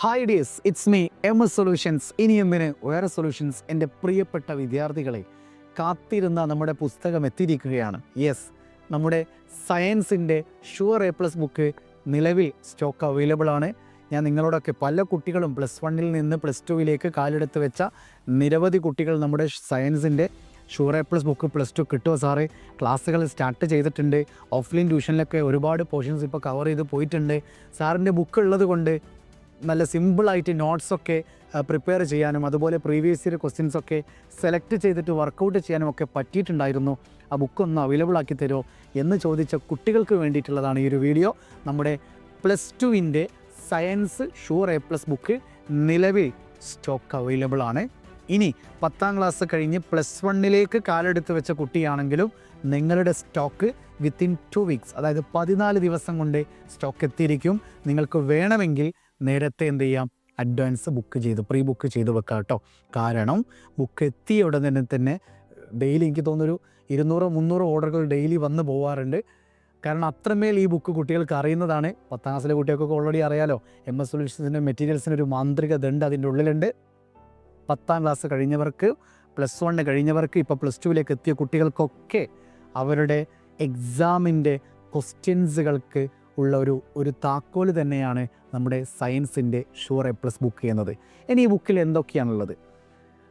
Hi dears it's me M S solutions ഇനി എന്തിന്? വേറെ സൊല്യൂഷൻസ് എന്റെ പ്രിയപ്പെട്ട വിദ്യാർത്ഥികളെ കാത്തിരുന്ന നമ്മുടെ പുസ്തകം എത്തിയിരിക്കുകയാണ്. യെസ് നമ്മുടെ സയൻസിന്റെ ഷുവർ എ പ്ലസ് ബുക്ക് നിലവിൽ സ്റ്റോക്ക് അവൈലബിൾ ആണ്. ഞാൻ നിങ്ങളോടൊക്കെ പല കുട്ടികളും പ്ലസ് വണ്ണിൽ നിന്ന് പ്ലസ് ടുവിലേക്ക് കാലെടുത്ത് വെച്ച നിരവധി കുട്ടികൾ നമ്മുടെ സയൻസിന്റെ sure A plus book plus two കിട്ടുമോ സാറേ? ക്ലാസ്സുകൾ സ്റ്റാർട്ട് ചെയ്തിട്ടുണ്ട്. ഓഫ്ലൈൻ ട്യൂഷനിലൊക്കെ ഒരുപാട് പോർഷൻസ് ഇപ്പോൾ കവർ ചെയ്ത് പോയിട്ടുണ്ട്. സാറിന്റെ ബുക്ക് ഉള്ളത് കൊണ്ട് നല്ല സിമ്പിളായിട്ട് നോട്ട്സൊക്കെ പ്രിപ്പയർ ചെയ്യാനും അതുപോലെ പ്രീവിയസ് ഇയർ ക്വസ്റ്റ്യൻസൊക്കെ സെലക്ട് ചെയ്തിട്ട് വർക്കൗട്ട് ചെയ്യാനും ഒക്കെ പറ്റിയിട്ടുണ്ടായിരുന്നു. ആ ബുക്ക് ഒന്ന് അവൈലബിൾ ആക്കി തരുമോ എന്ന് ചോദിച്ച കുട്ടികൾക്ക് വേണ്ടിയിട്ടുള്ളതാണ് ഈ ഒരു വീഡിയോ നമ്മുടെ പ്ലസ് ടുവിന്റെ science sure A plus book നിലവിൽ സ്റ്റോക്ക് അവൈലബിൾ ആണ്. ഇനി പത്താം ക്ലാസ് കഴിഞ്ഞ് പ്ലസ് വണ്ണിലേക്ക് കാലെടുത്ത് വെച്ച കുട്ടിയാണെങ്കിലും നിങ്ങളുടെ സ്റ്റോക്ക് വിത്തിൻ ടു വീക്സ് അതായത് പതിനാല് ദിവസം കൊണ്ട് സ്റ്റോക്ക് എത്തിയിരിക്കും. നിങ്ങൾക്ക് വേണമെങ്കിൽ നേരത്തെ എന്ത് ചെയ്യാം? അഡ്വാൻസ് ബുക്ക് ചെയ്ത് പ്രീ ബുക്ക് ചെയ്ത് വെക്കാം കേട്ടോ. കാരണം ബുക്ക് എത്തിയ ഉടനെ തന്നെ ഡെയിലി എനിക്ക് തോന്നുന്നൊരു ഇരുന്നൂറോ മുന്നൂറോ ഓർഡറുകൾ ഡെയിലി വന്ന് പോവാറുണ്ട്. കാരണം അത്രമേൽ ഈ ബുക്ക് കുട്ടികൾക്ക് അറിയുന്നതാണ്. പത്താം ക്ലാസ്സിലെ കുട്ടികൾക്കൊക്കെ ഓൾറെഡി അറിയാലോ. എം എസ് സൊല്യൂഷൻസിന്റെ മെറ്റീരിയൽസിന്റെ ഒരു മാന്ത്രിക ഉണ്ട് അതിന്റെ ഉള്ളിലുണ്ട്. പത്താം ക്ലാസ് കഴിഞ്ഞവർക്ക് പ്ലസ് വണ്ണ് കഴിഞ്ഞവർക്ക് ഇപ്പോൾ പ്ലസ് ടുവിലേക്ക് എത്തിയ കുട്ടികൾക്കൊക്കെ അവരുടെ എക്സാമിന്റെ ക്വസ്റ്റ്യൻസുകൾക്ക് ഉള്ള ഒരു ഒരു താക്കോൽ തന്നെയാണ് നമ്മുടെ സയൻസിന്റെ ഷുവർ എ പ്ലസ് ബുക്ക് ചെയ്യുന്നത് ഇനി ഈ ബുക്കിൽ എന്തൊക്കെയാണുള്ളത്?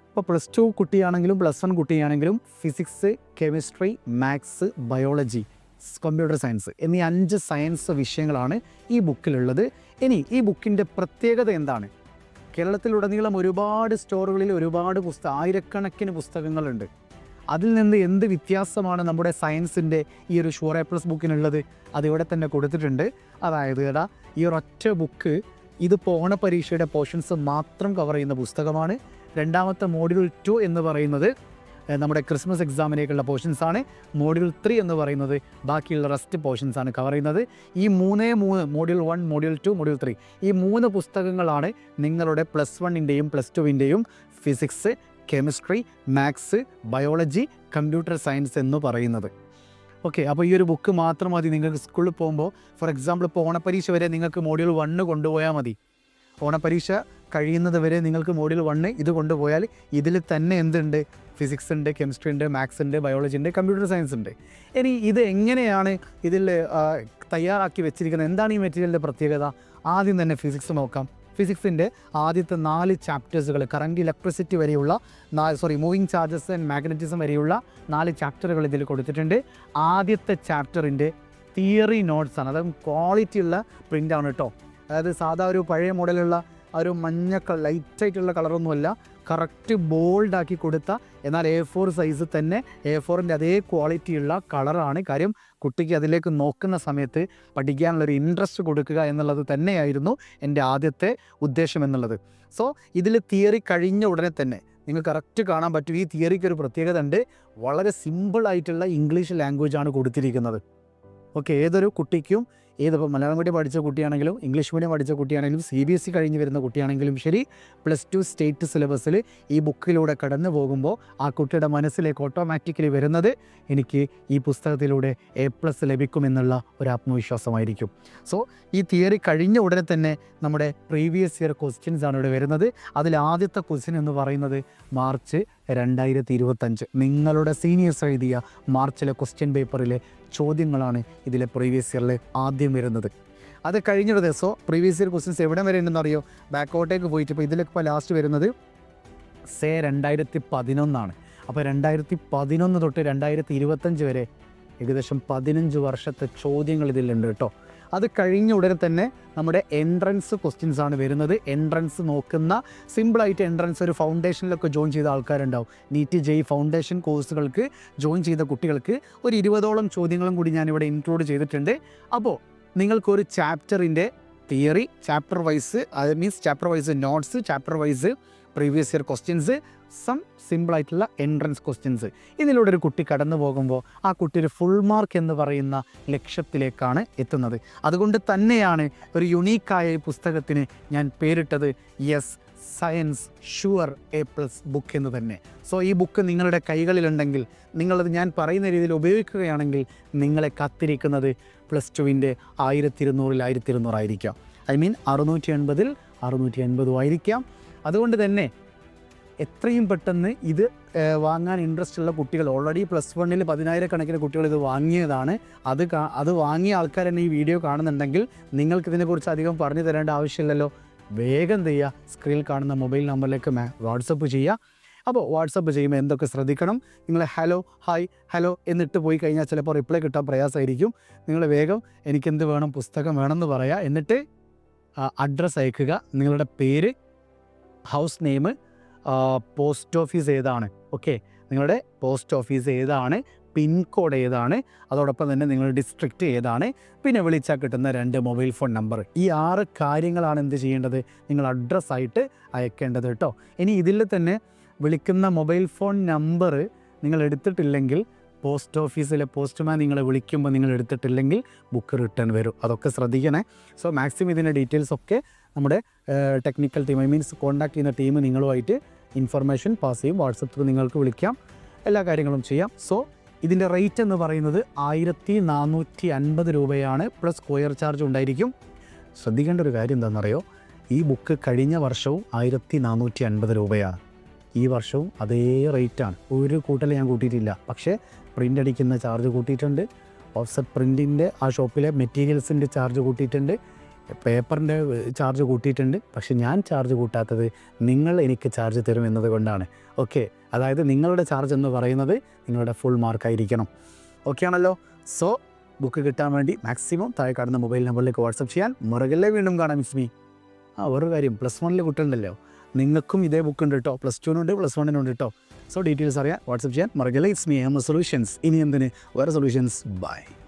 ഇപ്പോൾ പ്ലസ് ടു കുട്ടിയാണെങ്കിലും plus one കുട്ടിയാണെങ്കിലും physics chemistry maths biology computer science എന്നീ അഞ്ച് സയൻസ് വിഷയങ്ങളാണ് ഈ ബുക്കിലുള്ളത്. ഇനി ഈ ബുക്കിന്റെ പ്രത്യേകത എന്താണ്? കേരളത്തിലുടനീളം ഒരുപാട് സ്റ്റോറുകളിൽ ഒരുപാട് പുസ്തകം ആയിരക്കണക്കിന് പുസ്തകങ്ങളുണ്ട്. അതിൽ നിന്ന് എന്ത് വ്യത്യാസമാണ് നമ്മുടെ സയൻസിന്റെ ഈ ഒരു ഷുവർ പ്ലസ് ബുക്കിനുള്ളത് അതിവിടെ തന്നെ കൊടുത്തിട്ടുണ്ട്. അതായത് എടാ ഈ ഒരൊറ്റ ബുക്ക് ഇത് പോണ പരീക്ഷയുടെ പോർഷൻസ് മാത്രം കവർ ചെയ്യുന്ന പുസ്തകമാണ്. രണ്ടാമത്തെ മോഡ്യൂൾ ടു എന്ന് പറയുന്നത് നമ്മുടെ ക്രിസ്മസ് എക്സാമിലേക്കുള്ള പോർഷൻസ് ആണ്. മോഡ്യൂൾ ത്രീ എന്ന് പറയുന്നത് ബാക്കിയുള്ള റെസ്റ്റ് പോർഷൻസ് ആണ് കവർ ചെയ്യുന്നത്. ഈ മൂന്നേ മൂന്ന് module one module two module three ഈ മൂന്ന് പുസ്തകങ്ങളാണ് നിങ്ങളുടെ പ്ലസ് വണ്ണിന്റെയും plus ടുവിന്റെയും physics chemistry maths biology computer science എന്ന് പറയുന്നത്. ഓക്കെ അപ്പോൾ ഈ ഒരു ബുക്ക് മാത്രം മതി. നിങ്ങൾക്ക് സ്കൂളിൽ പോകുമ്പോൾ ഫോർ എക്സാമ്പിൾ ഇപ്പോൾ ഓണപ്പരീക്ഷ വരെ നിങ്ങൾക്ക് മോഡ്യൂൾ വണ്ണ് കൊണ്ടുപോയാൽ മതി. ഓണപ്പരീക്ഷ കഴിയുന്നത് വരെ നിങ്ങൾക്ക് മോഡ്യൂൾ വണ്ണ് ഇത് കൊണ്ടുപോയാൽ ഇതിൽ തന്നെ എന്തുണ്ട്? ഫിസിക്സ് ഉണ്ട് കെമിസ്ട്രി ഉണ്ട് മാത്സ് ഉണ്ട് ബയോളജി ഉണ്ട് കമ്പ്യൂട്ടർ സയൻസ് ഉണ്ട്. ഇനി ഇത് എങ്ങനെയാണ് ഇതിൽ തയ്യാറാക്കി വെച്ചിരിക്കുന്നത്? എന്താണ് ഈ മെറ്റീരിയലിന്റെ പ്രത്യേകത? ആദ്യം തന്നെ ഫിസിക്സ് നോക്കാം. ഫിസിക്സിന്റെ ആദ്യത്തെ നാല് ചാപ്റ്റേഴ്സുകൾ കറണ്ട് ഇലക്ട്രിസിറ്റി വരെയുള്ള sorry moving charges and magnetism വരെയുള്ള നാല് ചാപ്റ്ററുകൾ ഇതിൽ കൊടുത്തിട്ടുണ്ട്. ആദ്യത്തെ ചാപ്റ്ററിന്റെ തിയറി നോട്ട്സാണ് ആണ്. അതായത് ക്വാളിറ്റി ഉള്ള പ്രിന്റ് ആണ് കേട്ടോ അതായത് സാധാ ഒരു പഴയ മോഡലുള്ള ആ ഒരു മഞ്ഞ ലൈറ്റായിട്ടുള്ള കളറൊന്നുമല്ല. കറക്റ്റ് ബോൾഡാക്കി കൊടുത്ത എന്നാൽ എ ഫോർ സൈസ് തന്നെ എ ഫോറിന്റെ അതേ ക്വാളിറ്റിയുള്ള കളറാണ്. കാര്യം കുട്ടിക്ക് അതിലേക്ക് നോക്കുന്ന സമയത്ത് പഠിക്കാനുള്ളൊരു ഇൻട്രസ്റ്റ് കൊടുക്കുക എന്നുള്ളത് തന്നെയായിരുന്നു എന്റെ ആദ്യത്തെ ഉദ്ദേശം എന്നുള്ളത്. സോ ഇതിൽ തിയറി കഴിഞ്ഞ ഉടനെ തന്നെ നിങ്ങൾ കറക്റ്റ് കാണാൻ പറ്റും. ഈ തിയറിക്ക് ഒരു പ്രത്യേകത ഉണ്ട്. വളരെ സിമ്പിളായിട്ടുള്ള ഇംഗ്ലീഷ് ലാംഗ്വേജ് ആണ് കൊടുത്തിരിക്കുന്നത്. ഓക്കെ ഏതൊരു കുട്ടിക്കും ഏതിപ്പോൾ മലയാളം മീഡിയം പഠിച്ച കുട്ടിയാണെങ്കിലും ഇംഗ്ലീഷ് മീഡിയം പഠിച്ച കുട്ടിയാണെങ്കിലും സി ബി എസ് ഇ കഴിഞ്ഞ് വരുന്ന കുട്ടിയാണെങ്കിലും ശരി പ്ലസ് ടു സ്റ്റേറ്റ് സിലബസിൽ ഈ ബുക്കിലൂടെ കടന്നു പോകുമ്പോൾ ആ കുട്ടിയുടെ മനസ്സിലേക്ക് ഓട്ടോമാറ്റിക്കലി വരുന്നത് എനിക്ക് ഈ പുസ്തകത്തിലൂടെ എ പ്ലസ് ലഭിക്കുമെന്നുള്ള ഒരു ആത്മവിശ്വാസമായിരിക്കും. സോ ഈ തിയറി കഴിഞ്ഞ ഉടനെ തന്നെ നമ്മുടെ പ്രീവിയസ് ഇയർ ക്വസ്റ്റ്യൻസ് ആണ് ഇവിടെ വരുന്നത്. അതിൽ ആദ്യത്തെ ക്വസ്റ്റ്യൻ എന്ന് പറയുന്നത് മാർച്ച് രണ്ടായിരത്തി ഇരുപത്തഞ്ച് നിങ്ങളുടെ സീനിയേഴ്സ് എഴുതിയ മാർച്ചിലെ ക്വസ്റ്റ്യൻ പേപ്പറിലെ ചോദ്യങ്ങളാണ് ഇതിലെ പ്രീവിയസ് ഇയറിൽ ആദ്യം വരുന്നത്. അത് കഴിഞ്ഞൊരു ദിവസം പ്രീവിയസ് ഇയർ ക്വസ്റ്റ്യൻസ് എവിടെ വരെ ഉണ്ടെന്ന് അറിയോ? ബാക്കോട്ടേക്ക് പോയിട്ട് ഇപ്പോൾ ഇതിലൊക്കെ ഇപ്പോൾ ലാസ്റ്റ് വരുന്നത് സേ രണ്ടായിരത്തി പതിനൊന്നാണ് അപ്പോൾ രണ്ടായിരത്തി പതിനൊന്ന് തൊട്ട് രണ്ടായിരത്തി ഇരുപത്തഞ്ച് വരെ ഏകദേശം പതിനഞ്ച് വർഷത്തെ ചോദ്യങ്ങൾ ഇതിലുണ്ട് കേട്ടോ. അത് കഴിഞ്ഞ ഉടനെ തന്നെ നമ്മുടെ എൻട്രൻസ് ക്വസ്റ്റ്യൻസ് ആണ് വരുന്നത്. എൻട്രൻസ് നോക്കുന്ന സിമ്പിളായിട്ട് എൻട്രൻസ് ഒരു ഫൗണ്ടേഷനിലൊക്കെ ജോയിൻ ചെയ്ത ആൾക്കാരുണ്ടാവും. നീറ്റ് ജെ ഫൗണ്ടേഷൻ കോഴ്സുകൾക്ക് ജോയിൻ ചെയ്ത കുട്ടികൾക്ക് ഒരു ഇരുപതോളം ചോദ്യങ്ങളും കൂടി ഞാനിവിടെ ഇൻക്ലൂഡ് ചെയ്തിട്ടുണ്ട്. അപ്പോൾ നിങ്ങൾക്കൊരു ചാപ്റ്ററിന്റെ തിയറി ചാപ്റ്റർ വൈസ് അത് means chapter wise notes chapter wise previous year questions some സിമ്പിളായിട്ടുള്ള എൻട്രൻസ് ക്വസ്റ്റ്യൻസ് ഇതിലൂടെ ഒരു കുട്ടി കടന്നു പോകുമ്പോൾ ആ കുട്ടി ഒരു ഫുൾ മാർക്ക് എന്ന് പറയുന്ന ലക്ഷ്യത്തിലേക്കാണ് എത്തുന്നത്. അതുകൊണ്ട് തന്നെയാണ് ഒരു യുണീക്കായ പുസ്തകത്തിന് ഞാൻ പേരിട്ടത് yes science sure A plus book എന്ന് തന്നെ. സോ ഈ ബുക്ക് നിങ്ങളുടെ കൈകളിലുണ്ടെങ്കിൽ നിങ്ങളത് ഞാൻ പറയുന്ന രീതിയിൽ ഉപയോഗിക്കുകയാണെങ്കിൽ നിങ്ങളെ കാത്തിരിക്കുന്നത് പ്ലസ് ടുവിന്റെ ആയിരത്തി ഇരുന്നൂറിൽ ആയിരത്തി ഇരുന്നൂറായിരിക്കാം ഐ മീൻ അറുന്നൂറ്റി എൺപതിൽ അറുന്നൂറ്റി എൺപതും ആയിരിക്കാം. അതുകൊണ്ട് തന്നെ എത്രയും പെട്ടെന്ന് ഇത് വാങ്ങാൻ ഇൻട്രസ്റ്റ് ഉള്ള കുട്ടികൾ ഓൾറെഡി പ്ലസ് വണ്ണിൽ പതിനായിരക്കണക്കിന് കുട്ടികൾ ഇത് വാങ്ങിയതാണ്. അത് അത് വാങ്ങിയ ആൾക്കാർ തന്നെ ഈ വീഡിയോ കാണുന്നുണ്ടെങ്കിൽ നിങ്ങൾക്ക് ഇതിനെക്കുറിച്ച് അധികം പറഞ്ഞു തരേണ്ട ആവശ്യമില്ലല്ലോ. വേഗം ചെയ്യുക സ്ക്രീനിൽ കാണുന്ന മൊബൈൽ നമ്പറിലേക്ക് മാ വാട്സപ്പ് ചെയ്യുക അപ്പോൾ വാട്സപ്പ് ചെയ്യുമ്പോൾ എന്തൊക്കെ ശ്രദ്ധിക്കണം? നിങ്ങൾ ഹലോ ഹായ് ഹലോ എന്നിട്ട് പോയി കഴിഞ്ഞാൽ ചിലപ്പോൾ റിപ്ലൈ കിട്ടാൻ പ്രയാസമായിരിക്കും. നിങ്ങൾ വേഗം എനിക്കെന്ത് വേണം? പുസ്തകം വേണമെന്ന് പറയുക എന്നിട്ട് അഡ്രസ്സ് അയക്കുക. നിങ്ങളുടെ പേര് ഹൗസ് നെയിം പോസ്റ്റ് ഓഫീസ് ഏതാണ്? ഓക്കെ. നിങ്ങളുടെ പോസ്റ്റ് ഓഫീസ് ഏതാണ്? പിൻകോഡ് ഏതാണ്? അതോടൊപ്പം തന്നെ നിങ്ങളുടെ ഡിസ്ട്രിക്റ്റ് ഏതാണ്? പിന്നെ വിളിച്ചാൽ കിട്ടുന്ന രണ്ട് മൊബൈൽ ഫോൺ നമ്പർ. ഈ ആറ് കാര്യങ്ങളാണ് എന്ത് ചെയ്യേണ്ടത്? നിങ്ങൾ അഡ്രസ്സായിട്ട് അയക്കേണ്ടത് കേട്ടോ ഇനി ഇതിൽ തന്നെ വിളിക്കുന്ന മൊബൈൽ ഫോൺ നമ്പർ നിങ്ങൾ എടുത്തിട്ടില്ലെങ്കിൽ പോസ്റ്റ് ഓഫീസിലെ പോസ്റ്റ്മാൻ നിങ്ങളെ വിളിക്കുമ്പോൾ നിങ്ങൾ എടുത്തിട്ടില്ലെങ്കിൽ ബുക്ക് റിട്ടേൺ വരും. അതൊക്കെ ശ്രദ്ധിക്കണേ. സോ മാക്സിമം ഇതിന്റെ ഡീറ്റെയിൽസ് ഒക്കെ നമ്മുടെ technical team I means contact ചെയ്യുന്ന ടീം നിങ്ങളുമായിട്ട് ഇൻഫർമേഷൻ പാസ് ചെയ്യും. വാട്സപ്പ് ത്രൂ നിങ്ങൾക്ക് വിളിക്കാം. എല്ലാ കാര്യങ്ങളും ചെയ്യാം. സോ ഇതിന്റെ റേറ്റ് എന്ന് പറയുന്നത് ആയിരത്തി നാനൂറ്റി അൻപത് രൂപയാണ്. പ്ലസ് കൊയർ ചാർജ് ഉണ്ടായിരിക്കും. ശ്രദ്ധിക്കേണ്ട ഒരു കാര്യം എന്താണെന്നറിയോ? ഈ ബുക്ക് കഴിഞ്ഞ വർഷവും ആയിരത്തി നാനൂറ്റി അൻപത് രൂപയാണ്. ഈ വർഷവും അതേ റേറ്റാണ് ഒരു കൂട്ടൽ ഞാൻ കൂട്ടിയിട്ടില്ല. പക്ഷേ പ്രിന്റ് അടിക്കുന്ന ചാർജ് കൂട്ടിയിട്ടുണ്ട്. ഓഫ്സെറ്റ് പ്രിന്റിന്റെ ആ ഷോപ്പിലെ മെറ്റീരിയൽസിന്റെ ചാർജ് കൂട്ടിയിട്ടുണ്ട്. പേപ്പറിന്റെ ചാർജ് കൂട്ടിയിട്ടുണ്ട്. പക്ഷെ ഞാൻ ചാർജ് കൂട്ടാത്തത് നിങ്ങൾ എനിക്ക് ചാർജ് തരും എന്നത് കൊണ്ടാണ്. ഓക്കെ അതായത് നിങ്ങളുടെ ചാർജ് എന്ന് പറയുന്നത് നിങ്ങളുടെ ഫുൾ മാർക്കായിരിക്കണം. ഓക്കെ ആണല്ലോ? സോ ബുക്ക് കിട്ടാൻ വേണ്ടി മാക്സിമം താഴെ കാണുന്ന മൊബൈൽ നമ്പറിലേക്ക് വാട്സപ്പ് ചെയ്യാൻ മുറകല്ലേ വീണ്ടും കാണാം മിസ് മീ. ആ ഒരു കാര്യം പ്ലസ് വണ്ണിൽ കുട്ടിയുണ്ടല്ലോ നിങ്ങൾക്കും ഇതേ ബുക്ക് ഉണ്ട് കേട്ടോ പ്ലസ് ടുവിനുണ്ട് പ്ലസ് വണ്ണിനുണ്ട് കേട്ടോ സോ ഡീറ്റെയിൽസ് അറിയാൻ വാട്സപ്പ് ചെയ്യാൻ മറകല്ലേ ഇറ്റ്സ് മീ. എം സൊല്യൂഷൻസ് ഇനി എന്തിന്? വേറെ സൊല്യൂഷൻസ് ബൈ